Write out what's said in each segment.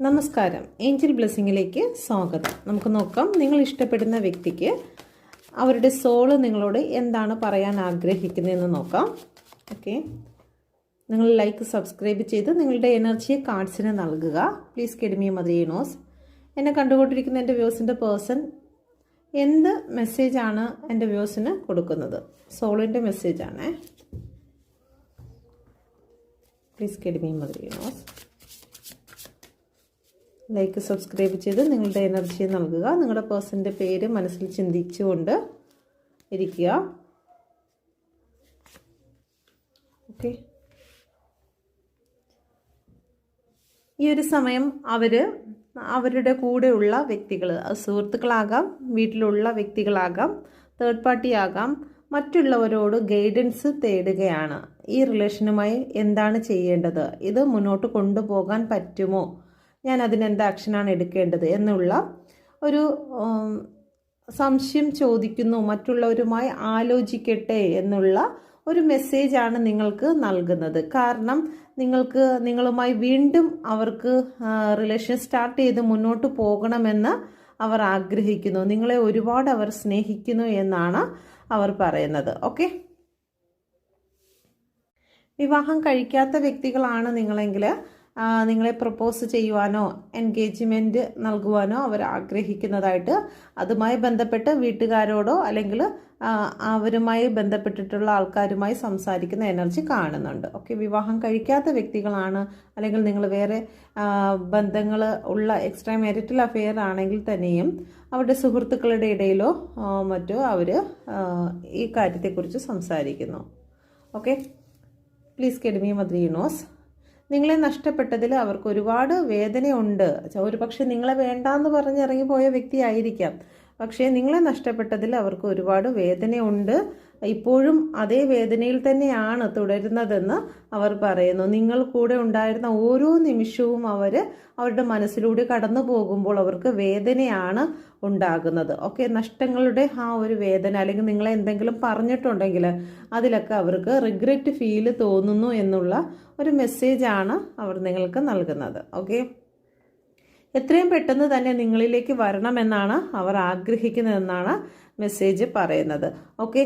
നമസ്കാരം. ഏഞ്ചൽ ബ്ലെസ്സിങ്ങിലേക്ക് സ്വാഗതം. നമുക്ക് നോക്കാം നിങ്ങൾ ഇഷ്ടപ്പെടുന്ന വ്യക്തിക്ക് അവരുടെ സോൾ നിങ്ങളോട് എന്താണ് പറയാൻ ആഗ്രഹിക്കുന്നതെന്ന് നോക്കാം. ഓക്കെ. നിങ്ങൾ ലൈക്ക് സബ്സ്ക്രൈബ് ചെയ്ത് നിങ്ങളുടെ എനർജിയെ കാർഡ്സിന് നൽകുക. പ്ലീസ് കെഡിമി മദ്രീനോസ് എന്നെ കണ്ടുകൊണ്ടിരിക്കുന്ന എന്റെ വ്യൂസിന്റെ പേഴ്സൺ എന്ത് മെസ്സേജാണ് എന്റെ വ്യൂസിന് കൊടുക്കുന്നത്? സോളിന്റെ മെസ്സേജാണേ. പ്ലീസ് കെഡിമി മദീനോസ് ലൈക്ക് സബ്സ്ക്രൈബ് ചെയ്ത് നിങ്ങളുടെ എനർജി നൽകുക. നിങ്ങളുടെ പേഴ്സന്റെ പേര് മനസ്സിൽ ചിന്തിച്ചുകൊണ്ട് ഇരിക്കുക. ഓക്കെ ഈ ഒരു സമയം അവർ അവരുടെ കൂടെയുള്ള വ്യക്തികൾ സുഹൃത്തുക്കളാകാം വീട്ടിലുള്ള വ്യക്തികളാകാം തേർഡ് പാർട്ടി ആകാം മറ്റുള്ളവരോട് ഗൈഡൻസ് തേടുകയാണ്. ഈ റിലേഷനുമായി എന്താണ് ചെയ്യേണ്ടത്? ഇത് മുന്നോട്ട് കൊണ്ടുപോകാൻ പറ്റുമോ? ഞാൻ അതിനെന്ത് ആക്ഷനാണ് എടുക്കേണ്ടത് എന്നുള്ള ഒരു സംശയം ചോദിക്കുന്നു മറ്റുള്ളവരുമായി ആലോചിക്കട്ടെ എന്നുള്ള ഒരു മെസ്സേജാണ് നിങ്ങൾക്ക് നൽകുന്നത്. കാരണം നിങ്ങൾക്ക് നിങ്ങളുമായി വീണ്ടും അവർക്ക് റിലേഷൻ സ്റ്റാർട്ട് ചെയ്ത് മുന്നോട്ട് പോകണമെന്ന് അവർ ആഗ്രഹിക്കുന്നു. നിങ്ങളെ ഒരുപാട് അവർ സ്നേഹിക്കുന്നു എന്നാണ് അവർ പറയുന്നത്. ഓക്കെ വിവാഹം കഴിക്കാത്ത വ്യക്തികളാണ് നിങ്ങളെങ്കിൽ നിങ്ങളെ പ്രപ്പോസ് ചെയ്യുവാനോ എൻഗേജ്മെന്റ് നൽകുവാനോ അവർ ആഗ്രഹിക്കുന്നതായിട്ട് അതുമായി ബന്ധപ്പെട്ട് വീട്ടുകാരോടോ അല്ലെങ്കിൽ അവരുമായി ബന്ധപ്പെട്ടിട്ടുള്ള ആൾക്കാരുമായി സംസാരിക്കുന്ന എനർജി കാണുന്നുണ്ട്. ഓക്കെ വിവാഹം കഴിക്കാത്ത വ്യക്തികളാണ് അല്ലെങ്കിൽ നിങ്ങൾ വേറെ ബന്ധങ്ങൾ ഉള്ള എക്സ്ട്രാ മാരിറ്റൽ അഫെയർ ആണെങ്കിൽ തന്നെയും അവരുടെ സുഹൃത്തുക്കളുടെ ഇടയിലോ മറ്റോ അവർ ഈ കാര്യത്തെക്കുറിച്ച് സംസാരിക്കുന്നു. ഓക്കെ പ്ലീസ് കെഡ്മി മദ്രീനോസ് നിങ്ങളെ നഷ്ടപ്പെട്ടതിൽ അവർക്ക് ഒരുപാട് വേദനയുണ്ട്. ഒരു പക്ഷേ നിങ്ങളെ വേണ്ടാന്ന് പറഞ്ഞിറങ്ങിപ്പോയ വ്യക്തിയായിരിക്കാം. പക്ഷേ നിങ്ങളെ നഷ്ടപ്പെട്ടതിൽ അവർക്ക് ഒരുപാട് വേദനയുണ്ട്. ഇപ്പോഴും അതേ വേദനയിൽ തന്നെയാണ് തുടരുന്നതെന്ന് അവർ പറയുന്നു. നിങ്ങൾ കൂടെ ഉണ്ടായിരുന്ന ഓരോ നിമിഷവും അവർ അവരുടെ മനസ്സിലൂടെ കടന്നു പോകുമ്പോൾ അവർക്ക് വേദനയാണ് ഉണ്ടാകുന്നത്. ഓക്കെ നഷ്ടങ്ങളുടെ ആ ഒരു വേദന അല്ലെങ്കിൽ നിങ്ങളെ എന്തെങ്കിലും പറഞ്ഞിട്ടുണ്ടെങ്കിൽ അതിലൊക്കെ അവർക്ക് റിഗ്രറ്റ് ഫീൽ തോന്നുന്നു എന്നുള്ള ഒരു മെസ്സേജാണ് അവർ നിങ്ങൾക്ക് നൽകുന്നത്. ഓക്കെ എത്രയും പെട്ടെന്ന് തന്നെ നിങ്ങളിലേക്ക് വരണമെന്നാണ് അവർ ആഗ്രഹിക്കുന്നതെന്നാണ് മെസ്സേജ് പറയുന്നത്. ഓക്കെ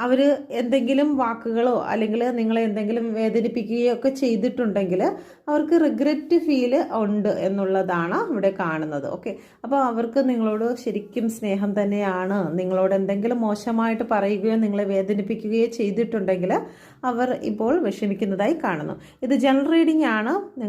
അവർ എന്തെങ്കിലും വാക്കുകളോ അല്ലെങ്കിൽ നിങ്ങളെ എന്തെങ്കിലും വേദനിപ്പിക്കുകയോ ഒക്കെ ചെയ്തിട്ടുണ്ടെങ്കിൽ അവർക്ക് റിഗ്രറ്റ് ഫീൽ ഉണ്ട് എന്നുള്ളതാണ് ഇവിടെ കാണുന്നത്. ഓക്കെ അപ്പോൾ അവർക്ക് നിങ്ങളോട് ശരിക്കും സ്നേഹം തന്നെയാണ്. നിങ്ങളോട് എന്തെങ്കിലും മോശമായിട്ട് പറയുകയോ നിങ്ങളെ വേദനിപ്പിക്കുകയോ ചെയ്തിട്ടുണ്ടെങ്കിൽ അവർ ഇപ്പോൾ വിഷമിക്കുന്നതായി കാണുന്നു. ഇത് ജനറൽ റീഡിംഗ് ആണ്.